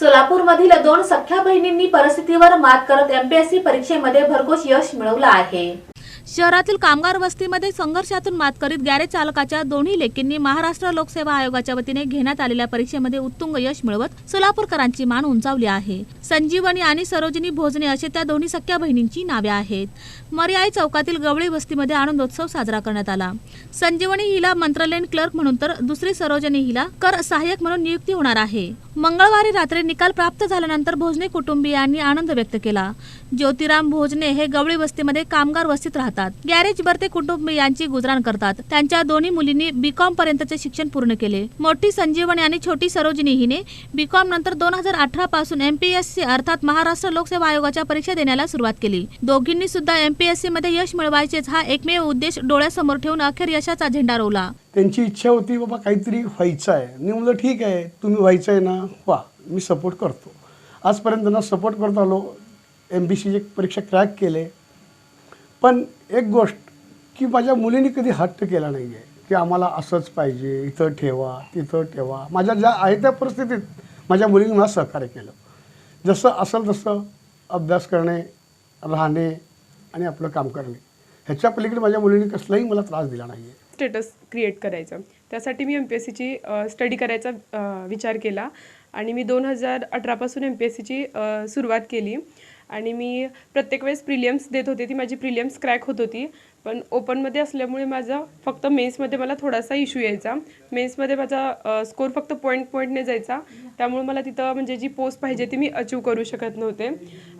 सोलापूरमधील दोन सख्या बहिणींनी परिस्थितीवर मात करत एमपीएससी परीक्षेमध्ये भरघोस यश मिळवलं आहे. शहरातील कामगार वस्तीमध्ये संघर्षातून मात करीत गॅरेज चालकाच्या दोन्ही लेकींनी महाराष्ट्र लोकसेवा आयोगाच्या वतीने घेण्यात आलेल्या परीक्षेमध्ये उत्तुंग यश मिळवत सोलापूरकरांची मान उंचावली आहे. संजीवनी आणि सरोजिनी भोजने असे त्या दोन्ही सख्या बहिणींची नावे आहेत. मर्याई चौकातील गवळी वस्तीमध्ये आनंदोत्सव साजरा करण्यात आला. संजीवनी हिला मंत्रालयीन क्लर्क म्हणून तर दुसरी सरोजनी हिला कर सहाय्यक म्हणून नियुक्ती होणार आहे. मंगळवारी रात्री निकाल प्राप्त झाल्यानंतर भोजने कुटुंबियांनी आनंद व्यक्त केला. ज्योतिराम भोजने हे गवळी वस्तीमध्ये कामगार वस्तीत राहतात. गॅरेज बर्ते कुटुंबियांची गुजराण करतात. त्यांच्या दोन्ही मुलींनी बीकॉम पर्यंतचे शिक्षण पूर्ण केले. मोठी संजीवनी आणि छोटी सरोजिनी हिने बीकॉम नंतर दोन हजार अठरा पासून एमपीएससी अर्थात महाराष्ट्र लोकसेवा आयोगाच्या परीक्षा देण्याला सुरुवात केली. दोघींनी सुद्धा एमपीएससी मध्ये यश मिळवायचेच हा एकमेव उद्देश डोळ्यासमोर ठेवून अखेर यशाचा झेंडा रोवला. त्यांची इच्छा होती बाबा काहीतरी व्हायचं आहे मी म्हणलं ठीक आहे तुम्ही व्हायचं आहे ना वा मी सपोर्ट करतो. आजपर्यंत त्यांना सपोर्ट करत आलो एम बी सीची परीक्षा क्रॅक केले. पण एक गोष्ट की माझ्या मुलीने कधी हट्ट केला नाही आहे की आम्हाला असंच पाहिजे इथं ठेवा तिथं ठेवा. माझ्या ज्या आहे त्या परिस्थितीत माझ्या मुलीने मला सहकार्य केलं. जसं असेल तसं अभ्यास करणे राहणे आणि आपलं काम करणे. ह्याच्या पलीकडे माझ्या मुलीने कसलाही मला त्रास दिला नाही आहे स्टेटस क्रिएट करायचं. त्यासाठी मी एम पी एस सीची स्टडी करायचा विचार केला. आणि मी दोन हजार अठरापासून एम पी एस सीची सुरुवात केली. आणि मी प्रत्येक वेळेस प्रिलियम्स देत होते ती माझी प्रिलियम्स क्रॅक होत होती. पण ओपनमध्ये असल्यामुळे माझा फक्त मेन्समध्ये मला थोडासा इश्यू यायचा. मेन्समध्ये माझा स्कोर फक्त पॉईंट पॉईंटने जायचा. त्यामुळे मला तिथं म्हणजे जी पोस्ट पाहिजे ती मी अचीव करू शकत नव्हते.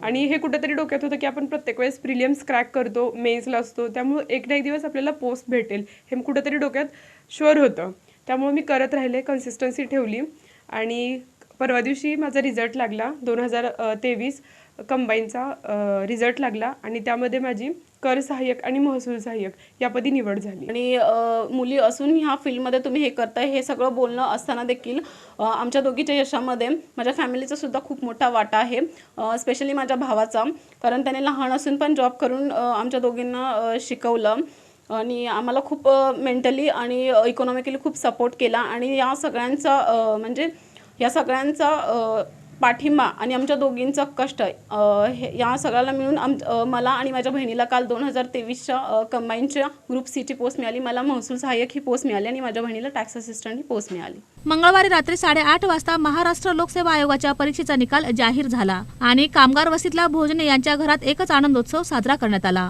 आणि हे कुठेतरी डोक्यात होतं की आपण प्रत्येक वेळेस प्रिलियम्स क्रॅक करतो मेन्सला असतो. त्यामुळे एक ना एक दिवस आपल्याला पोस्ट भेटेल हे कुठेतरी डोक्यात शुअर होतं. त्यामुळे मी करत राहिले कन्सिस्टन्सी ठेवली. आणि परवा दिवशी माझा रिझल्ट लागला दोन हजार तेवीस. कंबाईनचा रिझल्ट लागला आणि त्यामध्ये माझी कर सहाय्यक आणि महसूल सहाय्यक यापदी निवड झाली. आणि मुली असून ह्या फील्डमध्ये तुम्ही हे करताय हे सगळं बोलणं असताना देखील आमच्या दोघीच्या यशामध्ये माझ्या फॅमिलीचा सुद्धा खूप मोठा वाटा आहे स्पेशली माझ्या भावाचा. कारण त्याने लहान असून पण जॉब करून आमच्या दोघींना शिकवलं. आणि आम्हाला खूप मेंटली आणि इकॉनॉमिकली खूप सपोर्ट केला. आणि या सगळ्यांचा म्हणजे या सगळ्यांचा पाठिंबा आणि आमच्या दोघींचं कष्ट हे या सगळ्याला मिळून आम मला आणि माझ्या बहिणीला काल दोन हजार तेवीसच्या कंबाईनच्या ग्रुप सीची पोस्ट मिळाली. मला महसूल सहाय्यक ही पोस्ट मिळाली आणि माझ्या बहिणीला टॅक्स असिस्टंट ही पोस्ट मिळाली. मंगळवारी रात्री साडेआठ वाजता महाराष्ट्र लोकसेवा आयोगाच्या परीक्षेचा निकाल जाहीर झाला आणि कामगार वस्तीतल्या भोजने यांच्या घरात एकच आनंदोत्सव साजरा करण्यात आला.